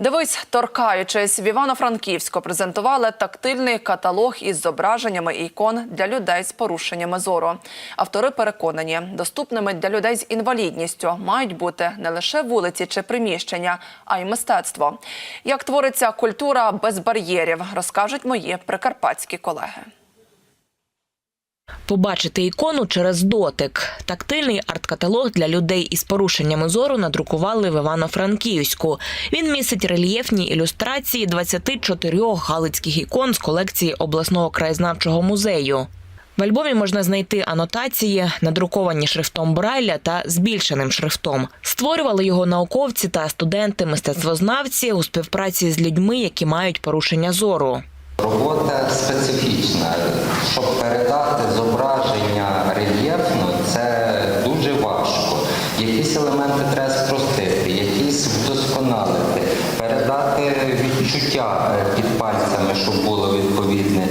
Дивись, торкаючись в Івано-Франківську, презентували тактильний каталог із зображеннями ікон для людей з порушеннями зору. Автори переконані, доступними для людей з інвалідністю мають бути не лише вулиці чи приміщення, а й мистецтво. Як твориться культура без бар'єрів, розкажуть мої прикарпатські колеги. Побачити ікону через дотик. Тактильний арт-каталог для людей із порушеннями зору надрукували в Івано-Франківську. Він містить рельєфні ілюстрації 24 галицьких ікон з колекції обласного краєзнавчого музею. В альбомі можна знайти анотації, надруковані шрифтом Брайля та збільшеним шрифтом. Створювали його науковці та студенти-мистецтвознавці у співпраці з людьми, які мають порушення зору. Робота специфічна. Щоб передати зображення рельєфно, це дуже важко. Якісь елементи треба спростити, якісь вдосконалити, передати відчуття е, під пальцями, щоб було відповідне.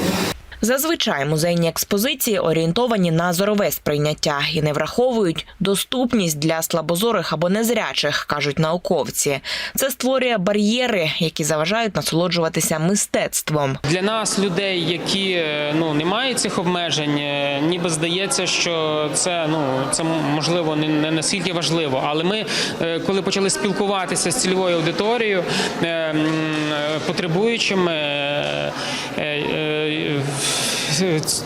Зазвичай музейні експозиції орієнтовані на зорове сприйняття і не враховують доступність для слабозорих або незрячих, кажуть науковці. Це створює бар'єри, які заважають насолоджуватися мистецтвом. Для нас, людей, які е, ну не мають цих обмежень, е, ніби здається, що це ну це можливо не, не настільки важливо. Але ми, е, коли почали спілкуватися з цільовою аудиторією, потребуючими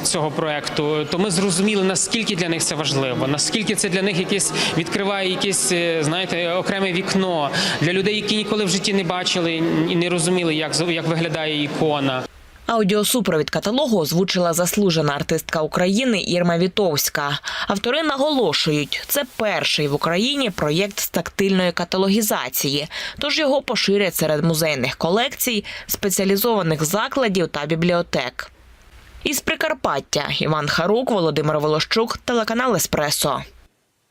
цього проекту, то ми зрозуміли наскільки для них це важливо, наскільки це для них якесь відкриває якесь, е, знаєте, окреме вікно для людей, які ніколи в житті не бачили і не розуміли, як як виглядає ікона. Аудіосупровід каталогу озвучила заслужена артистка України Ірма Вітовська. Автори наголошують, це перший в Україні проєкт з тактильної каталогізації, тож його поширять серед музейних колекцій, спеціалізованих закладів та бібліотек. Із Прикарпаття Іван Харук, Володимир Волощук, телеканал Еспресо.